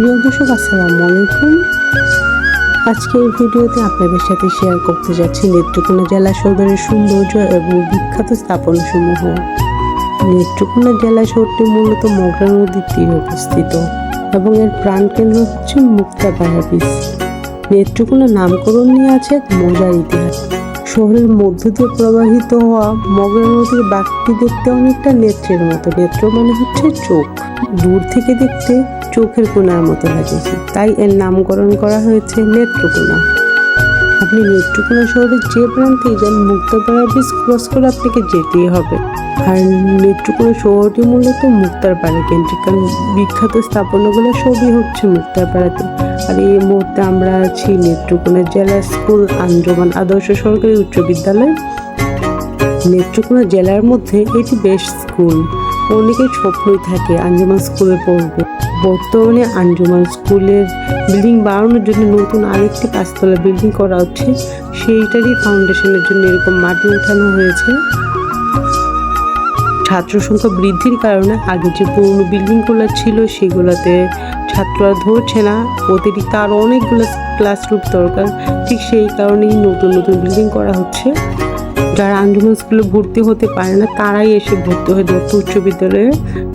প্রিয় দর্শক, আসসালামু আলাইকুম। আজকে এই ভিডিওতে আপনাদের সাথে শেয়ার করতে যাচ্ছি নেত্রকোনা জেলা সদরের সৌন্দর্য এবং বিখ্যাত স্থাপনসমূহ। নেত্রকোনা জেলা শহরটি মূলত মগরা নদীর তীরে অবস্থিত এবং এর প্রাণকেন্দ্র হচ্ছে মুক্তাপাড়া বীচ নেত্রকোনা নামকরণ নিয়ে আছে এক মজার ইতিহাস। শহরের মধ্য দিয়ে প্রবাহিত হওয়া মগরা নদীর বাঘটি দেখতে অনেকটা নেত্রের মতো। নেত্র মানে হচ্ছে চোখ। দূর থেকে দেখতে চোখের কোনার মতো লাগেছে তাই এর নামকরণ করা হয়েছে নেত্রকোনা আপনি নেত্রকোনা শহরের যে প্রান্তেই যান, মুক্তাপাড়া ব্রিজ ক্রস করে আপনাকে যেতেই হবে। আর নেত্রকোনা শহরটি মূলত মুক্তারপাড়া কেন্দ্রিক। কারণ বিখ্যাত স্থাপনাগুলো সবই হচ্ছে মুক্তারপাড়াতে। আর এই মুহূর্তে আমরা আছি নেত্রকোনা জেলা স্কুল আঞ্জমান আদর্শ সরকারি উচ্চ বিদ্যালয়। নেত্রকোনা জেলার মধ্যে এটি বেস্ট স্কুল। অনেকের স্বপ্নই থাকে, আঞ্জুমান স্কুলে পড়বে। বর্তমানে আঞ্জুমান স্কুলের বিল্ডিং বাড়ানোর জন্য নতুন আরেকটি পাঁচতলা বিল্ডিং করা হচ্ছে। সেইটারই ফাউন্ডেশনের জন্য এরকম মাটি উঠানো হয়েছে। ছাত্র সংখ্যা বৃদ্ধির কারণে আগে যে পুরনো বিল্ডিংগুলো ছিল, সেগুলোতে ছাত্ররা ধরছে না। অতিরিক্ত আরও অনেকগুলো ক্লাসরুম দরকার। ঠিক সেই কারণেই নতুন নতুন বিল্ডিং করা হচ্ছে। যারা আঞ্জুমান স্কুলে ভর্তি হতে পারে না, তারাই এসে ভর্তি হয় দত্ত উচ্চ বিদ্যালয়ে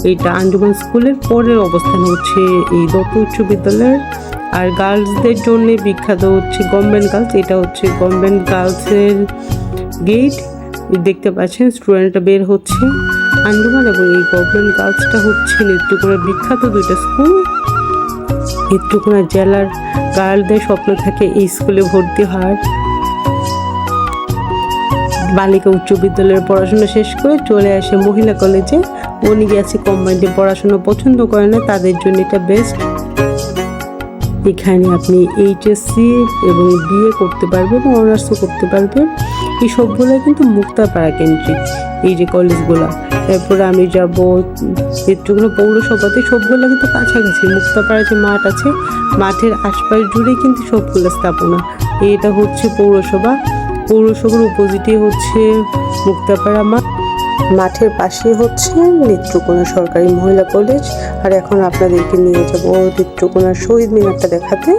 এইটা আঞ্জুমান স্কুলের পরের অবস্থান হচ্ছে এই দত্ত উচ্চ বিদ্যালয়ের। আর গার্লসদের জন্য বিখ্যাত হচ্ছে গভর্নমেন্ট গার্লস, এটা হচ্ছে গভর্নমেন্ট গার্লসের গেট। দেখতে পাচ্ছেন, স্টুডেন্টরা বের হচ্ছে। আঞ্জুমান এবং এই গভর্নমেন্ট গার্লসটা হচ্ছে নেত্রকোনার বিখ্যাত দুইটা স্কুল। নেত্রকোনা জেলার গার্লদের স্বপ্ন থাকে এই স্কুলে ভর্তি হওয়ার। বালিকা উচ্চ বিদ্যালয়ের পড়াশোনা শেষ করে চলে আসে মহিলা কলেজে। উনি গেছে কম্বাইন্ডে পড়াশোনা পছন্দ করে না, তাদের জন্য এটা বেস্ট এখানে আপনি এইচএসসি এবং বিএ করতে পারবেন এবং অনার্সও করতে পারবেন। এই সবগুলো কিন্তু মুক্তাপাড়া কেন্দ্রিক, এই যে কলেজগুলো। এরপরে আমি যাব নেত্রকোনা পৌরসভাতে, সবগুলো কিন্তু কাছাকাছি, মুক্তাপাড়া যে মাঠ আছে, মাঠের আশপাশ জুড়ে কিন্তু সবগুলো স্থাপনা। এটা হচ্ছে পৌরসভা। পৌরসভার অপোজিটে হচ্ছে মুক্তাপাড়া মাঠ। মাঠের পাশে হচ্ছে নেত্রকোনা সরকারি মহিলা কলেজ। আর এখন আপনাদেরকে নিয়ে যাব নেত্রকোনা শহীদ মিনারটা দেখাতে।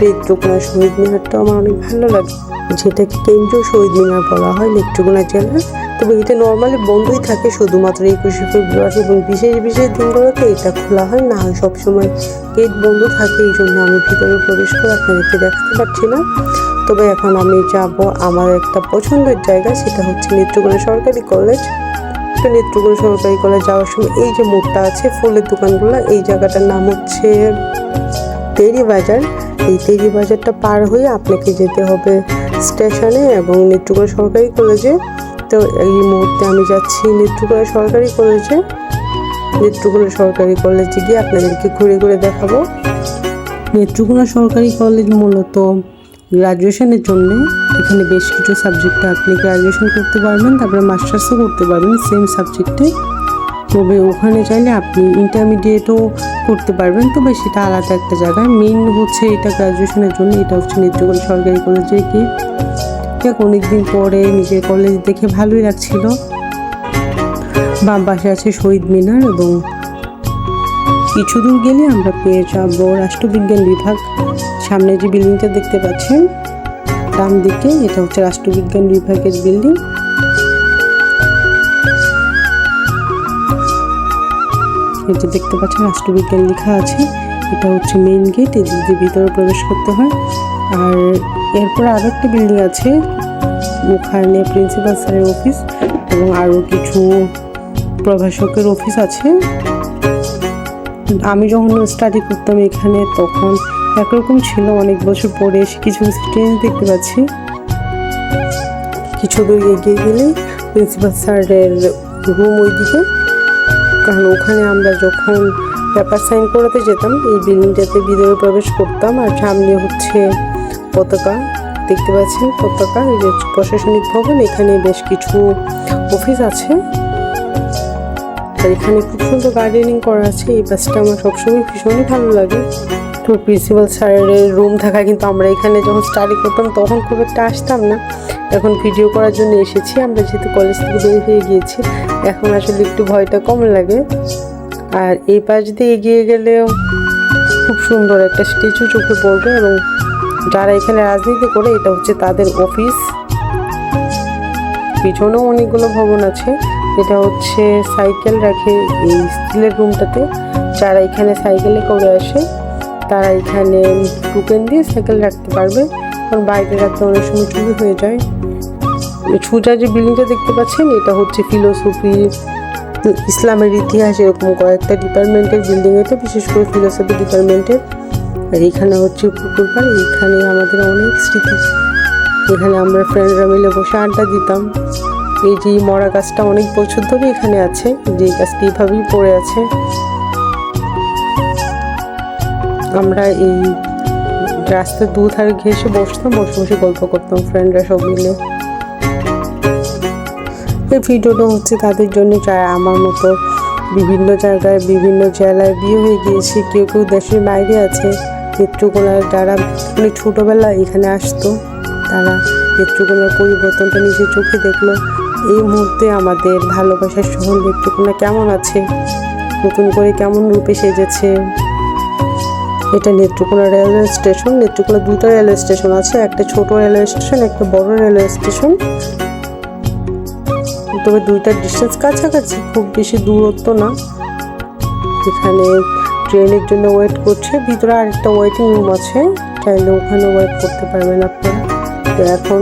নেত্রকোনা শহীদ মিনারটা আমার অনেক ভালো লাগে। যেটাকে কেন্দ্রীয় শহীদ মিনার বলা হয় নেত্রকোনা জেলার তবে এটা নর্মালি বন্ধই থাকে শুধুমাত্র একুশে ফেব্রুয়ারি এবং বিশেষ বিশেষ দিনগুলোতে এটা খোলা হয়। না সবসময় গেট বন্ধ থাকে, এই জন্য আমি ভিতরে প্রবেশ করে আপনাদেরকে দেখাতে পারছি না। তবে এখন আমি যাব আমার একটা পছন্দের জায়গা, সেটা হচ্ছে নেত্রকোনা সরকারি কলেজ। তো নেত্রকোনা সরকারি কলেজ যাওয়ার সময় এই যে মোড়টা আছে, ফুলের দোকানগুলো, এই জায়গাটার নাম হচ্ছে তেরি বাজার। এই তেরি বাজারটা পার হয়ে আপনাকে যেতে হবে স্টেশনে এবং নেত্রকোনা সরকারি কলেজে। তো এই মুহূর্তে আমি যাচ্ছি নেত্রকোনা সরকারি কলেজে। নেত্রকোনা সরকারি কলেজে গিয়ে আপনাদেরকে ঘুরে ঘুরে দেখাবো। নেত্রকোনা সরকারি কলেজ মূলত গ্রাজুয়েশনের জন্য এখানে বেশ কিছু সাবজেক্টে আপনি গ্রাজুয়েশন করতে পারবেন, তারপরে মাস্টার্সও করতে পারবেন সেম সাবজেক্টে তবে ওখানে চাইলে আপনি ইন্টারমিডিয়েটও করতে পারবেন, তবে সেটা আলাদা একটা জায়গায় মেইন হচ্ছে এটা গ্রাজুয়েশনের জন্য, এটা হচ্ছে নেত্রকোনা সরকারি কলেজে কি দেখ, অনেকদিন পরে নিজের কলেজ দেখে ভালোই লাগছিল। বাম পাশে আছে শহীদ মিনার এবং কিছু দূর গেলে আমরা পেয়ে যাব রাষ্ট্রবিজ্ঞান বিভাগ। সামনে যে বিল্ডিংটা দেখতে পাচ্ছেন, ডান দিকে এটা হচ্ছে রাষ্ট্রবিজ্ঞান বিভাগের বিল্ডিং। এটা দেখতে পাচ্ছেন রাষ্ট্রবিজ্ঞান লেখা আছে, এটা হচ্ছে মেইন গেট এই দিয়ে ভিতরে প্রবেশ করতে হয়। আর এরপর আরও একটা বিল্ডিং আছে, ওখানে প্রিন্সিপাল স্যারের অফিস এবং আরও কিছু প্রভাষকের অফিস আছে। আমি যখন স্টাডি করতাম এখানে, তখন একরকম ছিল, অনেক বছর পরে এসে কিছু চেঞ্জ দেখতে পাচ্ছি। কিছু দূর এগিয়ে গেলে প্রিন্সিপাল স্যারের রুম ওইদিকে। কারণ ওখানে আমরা যখন পেপার সাইন করাতে যেতাম, এই বিল্ডিংটাতে ভিতরে প্রবেশ করতাম। আর সামনে হচ্ছে পতাকা, দেখতে পাচ্ছেন পতাকা, এই যে প্রশাসনিক ভবন, এখানে বেশ কিছু অফিস আছে। এখানে খুব সুন্দর গার্ডেনিং করা আছে, এই বাসটা আমার সবসময় ভীষণই ভালো লাগে। তো প্রিন্সিপাল স্যারের রুম থাকা কিন্তু আমরা এখানে যখন স্টাডি করতাম তখন খুব একটা আসতাম না। এখন ভিডিও করার জন্য এসেছি, আমরা যেহেতু কলেজ থেকে বের হয়ে গিয়েছি, এখন আসলে একটু ভয়টা কম লাগে। আর এই পাশ দিয়ে এগিয়ে গেলেও খুব সুন্দর একটা স্ট্যাচু চোখে পড়বে এবং যারা এখানে রাজনীতি করে, এটা হচ্ছে তাদের অফিস পিছনেও অনেকগুলো ভবন আছে, এটা হচ্ছে সাইকেল রাখে এই স্টিলের রুমটাতে যারা এখানে সাইকেলে করে আসে তারা এখানে টোকেন দিয়ে সাইকেল রাখতে পারবে। কারণ বাইরে রাখতে অনেক সময় চুরি হয়ে যায়। ছুটা যে বিল্ডিংটা দেখতে পাচ্ছেন, এটা হচ্ছে ফিলোসফি, ইসলামের ইতিহাস, এরকম কয়েকটা ডিপার্টমেন্টের বিল্ডিং এটা বিশেষ করে ফিলোসফি ডিপার্টমেন্টের। আর এখানে হচ্ছে পুকুর পাড়, এখানে আমাদের অনেক স্মৃতি। এখানে আমরা ফ্রেন্ডরা মিলে বসে আড্ডা দিতাম। এই যে মরা গাছটা অনেক বছর ধরে এখানে আছে, যে গাছটি এইভাবেই পড়ে আছে। আমরা এই রাস্তার দুধারে ঘেসে বসতাম, বসে বসে গল্প করতাম ফ্রেন্ডরা সব মিলে। এই ভিডিওটা হচ্ছে তাদের জন্য, যারা আমার মতো বিভিন্ন জায়গায়, বিভিন্ন জেলায় বিয়ে হয়ে গিয়েছে, কেউ কেউ দেশের বাইরে আছে, নেত্রকোনার যারা মানে ছোটোবেলায় এখানে আসতো, তারা নেত্রকোনার পরিবর্তনটা নিজের চোখে দেখল। এই মুহূর্তে আমাদের ভালোবাসার শহর নেত্রকোনা কেমন আছে? নতুন করে কেমন রূপে সেজেছে? এটা নেত্রকোনা রেলওয়ে স্টেশন। নেত্রকোনা দুটো রেলওয়ে স্টেশন আছে, একটা ছোট রেলওয়ে স্টেশন, একটা বড় রেলওয়ে স্টেশন। তবে দুইটার ডিস্টেন্স কাছাকাছি, খুব বেশি দূরত্ব না। এখানে ট্রেনের জন্য ওয়েট করছে, ভিতরে আরেকটা ওয়েটিং রুম আছে। চাইলে ওখানে ওয়েট করতে পারবেন আপনারা। তো এখন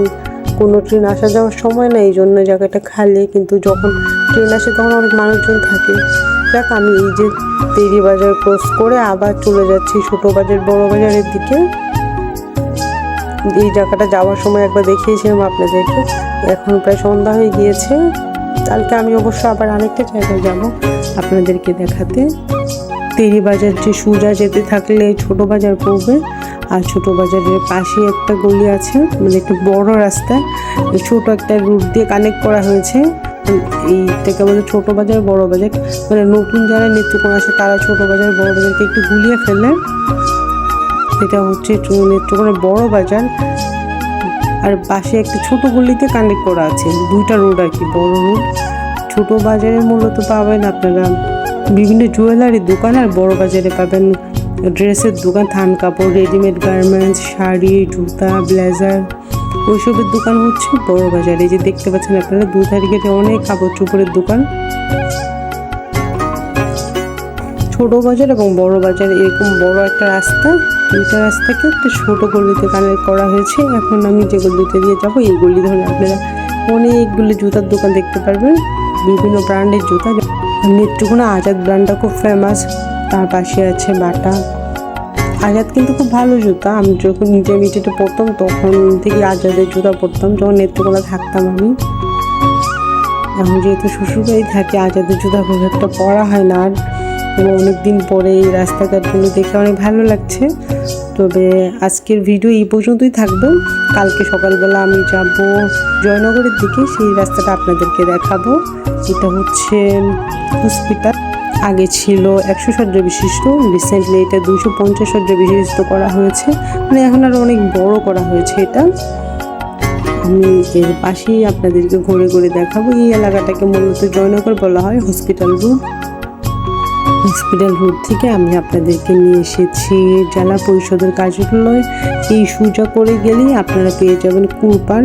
কোনো ট্রেন আসা যাওয়ার সময় না এই জন্য জায়গাটা খালি। কিন্তু যখন ট্রেন আসে তখন অনেক মানুষজন থাকে। যাক আমি এই যে তেরি বাজার ক্রস করে আবার চলে যাচ্ছি ছোটো বাজার, বড় বাজারের দিকে। এই জায়গাটা যাওয়ার সময় একবার দেখিয়েছিলাম আপনাদেরকে। এখন প্রায় সন্ধ্যা হয়ে গিয়েছে। কালকে আমি অবশ্য আবার আরেকটা জায়গায় যাব আপনাদেরকে দেখাতে। তেরি বাজার যে সুজা যেতে থাকলে ছোট বাজার পড়বে, আর ছোট বাজারের পাশে একটা গলি আছে মানে একটা বড় রাস্তা। ছোট একটা রুট দিয়ে কানেক্ট করা হয়েছে। এইটাকে বলে ছোট বাজার, বড় বাজার মানে নতুন যারা নেত্রকোনা আসে তারা ছোট বাজার, বড় বাজারকে একটু গুলিয়ে ফেলে এটা হচ্ছে নেত্রকোনার বড় বাজার। আর পাশে একটা ছোট গলিতে কানেক্ট করা আছে, দুইটা রোড আর কি, বড় রোড ছোট বাজারে মূলত পাবেন আপনারা বিভিন্ন জুয়েলারি দোকান, আর বড় বাজারে পাবেন ড্রেসের দোকান, থান কাপড় রেডিমেড গার্মেন্টস শাড়ি, জুতা ব্লেজার ওইসবের দোকান হচ্ছে বড় বাজারে যে দেখতে পাচ্ছেন আপনারা, দু তারিখে অনেক কাপড় চোপড়ের দোকান। ছোট বাজার এবং বড় বাজার, এরকম বড় একটা রাস্তা। দুইটা রাস্তাকে একটা ছোট গলিতে কানেক্ট করা হয়েছে। এখন আমি যে গলিতে দিয়ে যাব, এই গলি ধরে আপনারা অনেকগুলি জুতার দোকান দেখতে পারবেন। বিভিন্ন ব্র্যান্ডের জুতা। নেত্রকোনা আজাদ ব্র্যান্ডটা খুব ফেমাস তার পাশে আছে বাটা। আজাদ কিন্তু খুব ভালো জুতা। আমি যখন নিজে মিটিতে পড়তাম তখন থেকে আজাদের জুতা পরতাম। যখন নেত্রকোনা থাকতাম আমি। এখন যেহেতু শ্বশুরবাড়ি থাকে, আজাদের জুতা খুব একটা পরা হয় না। আর এবং অনেকদিন পরে এই রাস্তাঘাটগুলো দেখে অনেক ভালো লাগছে। তবে আজকের ভিডিও এই পর্যন্তই থাকবে। কালকে সকালবেলা আমি যাব জয়নগরের দিকে। সেই রাস্তাটা আপনাদেরকে দেখাবো। এটা হচ্ছে হসপিটাল আগে ছিল একশো শয্যা বিশিষ্ট রিসেন্টলি এটা দুশো পঞ্চাশ শয্যা বিশিষ্ট করা হয়েছে। মানে এখন আরও অনেক বড় করা হয়েছে এটা। আমি এর পাশেই আপনাদেরকে ঘুরে ঘুরে দেখাবো। এই এলাকাটাকে মূলত জয়নগর বলা হয় হসপিটাল রুট হসপিটাল রোড থেকে আমি আপনাদেরকে নিয়ে এসেছি জেলা পরিষদের কার্যালয়। এই সুজা করে গেলেই আপনারা পেয়ে যাবেন কুরপান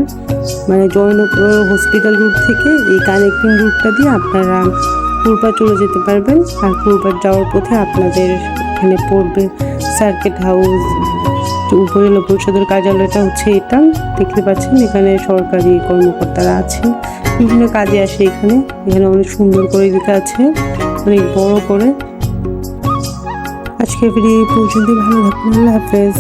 মানে জয়নগর হসপিটাল রুট থেকে এই কানেক্টিং রুটটা দিয়ে আপনারা কুরপা চলে যেতে পারবেন। আর কুরপার যাওয়ার পথে আপনাদের এখানে পড়বে সার্কিট হাউস উপজেলা পরিষদের কার্যালয়টা হচ্ছে এটা। দেখতে পাচ্ছেন, এখানে সরকারি কর্মকর্তারা আছে বিভিন্ন কাজে আসে এখানে। এখানে অনেক সুন্দর করে লেখা আছে, অনেক বড় করে। আজকে ভিডিও এই পর্যন্ত ভালো থাকুন, আল্লাহ হাফেজ।